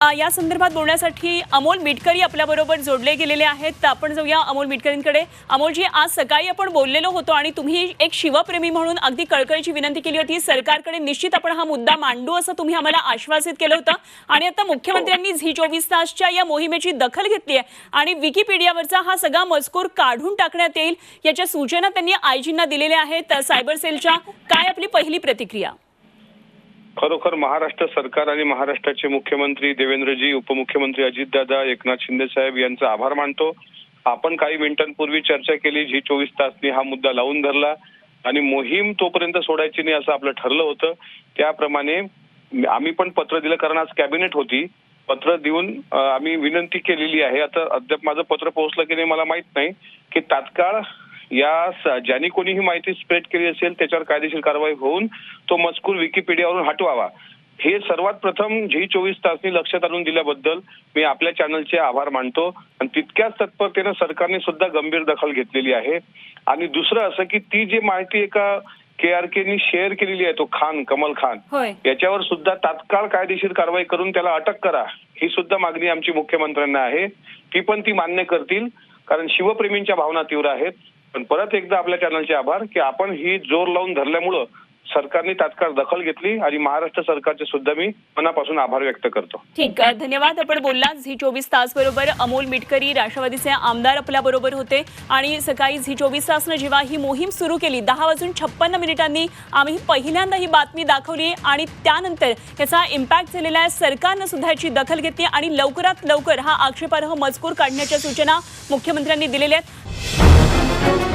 या संदर्भात बोलण्यासाठी अमोल मिटकरी आपल्याबरोबर जोडले गेलेले आहेत. तर आपण जाऊया अमोल मिटकरींकडे. अमोलजी आज सकाळी आपण बोललेलो होतो आणि तुम्ही एक शिवप्रेमी म्हणून अगदी कळकळीची विनंती केली होती. सरकारकडे निश्चित आपण हा मुद्दा मांडू असं तुम्ही आम्हाला आश्वासित केलं होतं. आणि आता मुख्यमंत्र्यांनी झी चोवीस तासच्या या मोहिमेची दखल घेतली आहे आणि विकिपीडियावरचा हा सगळा मजकूर काढून टाकण्यात येईल याच्या सूचना त्यांनी आयजींना दिलेल्या आहेत. सायबर सेलच्या काय आपली पहिली प्रतिक्रिया? खरोखर महाराष्ट्र सरकार आणि महाराष्ट्राचे मुख्यमंत्री देवेंद्रजी उपमुख्यमंत्री अजितदादा एकनाथ शिंदे साहेब यांचा आभार मानतो. आपण काही मिनिटांपूर्वी चर्चा केली जी चोवीस तासनी हा मुद्दा लावून धरला आणि मोहीम तोपर्यंत सोडायची नाही असं आपलं ठरलं होतं. त्याप्रमाणे आम्ही पण पत्र दिलं कारण आज कॅबिनेट होती. पत्र देऊन आम्ही विनंती केलेली आहे. आता अद्याप माझं पत्र पोहोचलं की नाही मला माहीत नाही. की तात्काळ या ज्यांनी कोणी ही माहिती स्प्रेड केली असेल त्याच्यावर कायदेशीर कारवाई होऊन तो मजकूर विकिपीडियावरून हटवावा. हे सर्वात प्रथम झी चोवीस तासनी लक्षात आणून दिल्याबद्दल मी आपल्या चॅनलचे आभार मानतो. आणि तितक्याच तत्परतेनं सरकारने सुद्धा गंभीर दखल घेतलेली आहे. आणि दुसरं असं की ती जी माहिती एका के आर केनी शेअर केलेली आहे तो खान कमल खान याच्यावर सुद्धा तात्काळ कायदेशीर कारवाई करून त्याला अटक करा. ही सुद्धा मागणी आमची मुख्यमंत्र्यांना आहे. ती पण ती मान्य करतील कारण शिवप्रेमींच्या भावना तीव्र आहेत. पण परत एकदा आपल्या चॅनलचे आभार की आपण ही जोर लावून धरल्यामुळं सरकारने तात्काळ दखल घेतली आणि महाराष्ट्र सरकारचे सुद्धा मी मनापासून आभार व्यक्त करतो. ठीक आहे धन्यवाद. आपण बोलला झी चोवीस तास बरोबर अमोल मिटकरी राष्ट्रवादीचे आमदार आपल्या बरोबर होते आणि सकाळी झी चोवीस तासनं जेव्हा ही मोहीम सुरू केली दहा वाजून छप्पन्न मिनिटांनी आम्ही पहिल्यांदा ही बातमी दाखवली आणि त्यानंतर याचा इम्पॅक्ट झालेला आहे. सरकारनं सुद्धा याची दखल घेतली आणि लवकरात लवकर हा आक्षेपार्ह मजकूर काढण्याच्या सूचना मुख्यमंत्र्यांनी दिलेल्या आहेत.